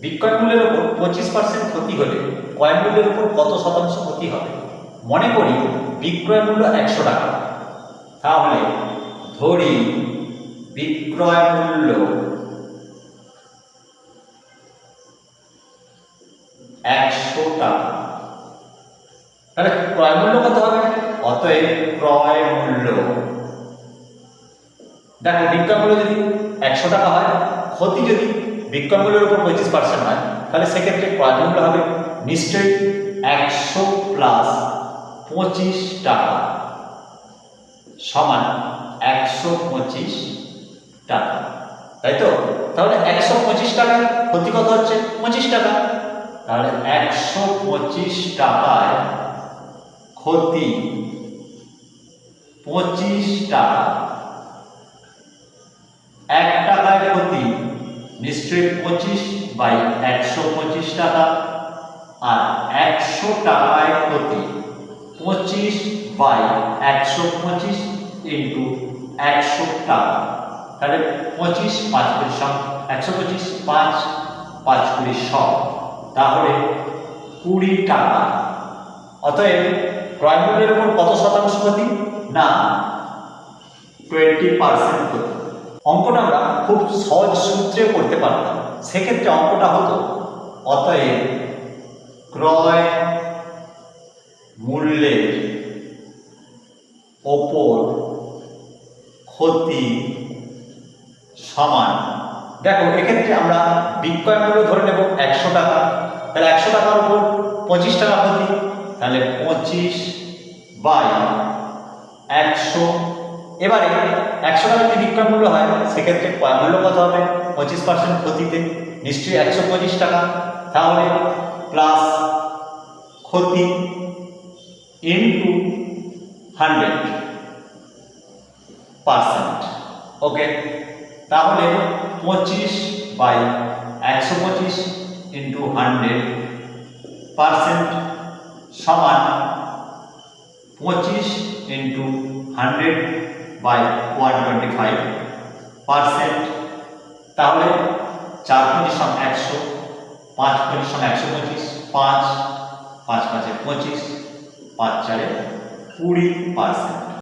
বিক্রয় মূল্যের উপর পঁচিশ পার্সেন্ট ক্ষতি হলে ক্রয় মূল্যের উপর কত শতাংশ ক্ষতি হবে? মনে করি বিক্রয় মূল্য একশো টাকা। তাহলে ধরি বিক্রয় মূল্য একশো টাকা। তাহলে ক্রয় মূল্য কত হবে? অতএব ক্রয় মূল্য। দেখো বিক্রয় মূল্য যদি একশো টাকা হয়, ক্ষতি যদি বিক্রয় মূল্যের উপর পঁচিশ পার্সেন্ট হয় তাহলে সেক্ষেত্রে ক্রয় মূল্য হবে নিশ্চয়ই একশো প্লাস পঁচিশ টাকা। সমান একশো পঁচিশ টাকা। তাই তো? তাহলে একশো পঁচিশ টাকায় ক্ষতি কত হচ্ছে? পঁচিশ টাকা। তাহলে একশো পঁচিশ টাকায় ক্ষতি পঁচিশ টাকা। এক নিশ্চয়ই পঁচিশ বাই একশো পঁচিশ টাকা আর একশো টাকায় ক্ষতি পঁচিশ বাই একশো পঁচিশ ইন্টু একশো টাকা। তাহলে পঁচিশ পাঁচ কুড়ি সব একশো পঁচিশ পাঁচ পাঁচ কুড়ি সব তাহলে কুড়ি টাকা। অতএব ক্রয় মূল্যের উপর কত শতাংশ ক্ষতি না টোয়েন্টি পার্সেন্ট ক্ষতি অঙ্কটা আমরা খুব সহজ সূত্রে করতে পারতাম। সেক্ষেত্রে অঙ্কটা হতো, অতএব ক্রয় মূল্যের ওপর ক্ষতি সমান। দেখো, এক্ষেত্রে আমরা বিক্রয় মূল্য ধরে নেব একশো টাকা। তাহলে একশো টাকার উপর পঁচিশ টাকা ক্ষতি, তাহলে পঁচিশ বাই একশো এবারে একশো টাকা যদি বিক্রয় মূল্য হয়, সেক্ষেত্রে ক্রয় মূল্য কত হবে? পঁচিশ পার্সেন্ট ক্ষতিতে, নিশ্চয়ই একশো পঁচিশ টাকা। তাহলে প্লাস ক্ষতি ইন্টু হান্ড্রেড পার্সেন্ট ওকে তাহলে পঁচিশ বাই একশো পঁচিশ ইন্টু হান্ড্রেড পার্সেন্ট সমান পঁচিশ into hundred by one twenty five percent তাহলে চার পঁচিশ সম একশো, পাঁচ পঁচিশ সম একশো পঁচিশ, পাঁচ পাঁচ পাঁচে পঁচিশ, পাঁচ চারে কুড়ি পার্সেন্ট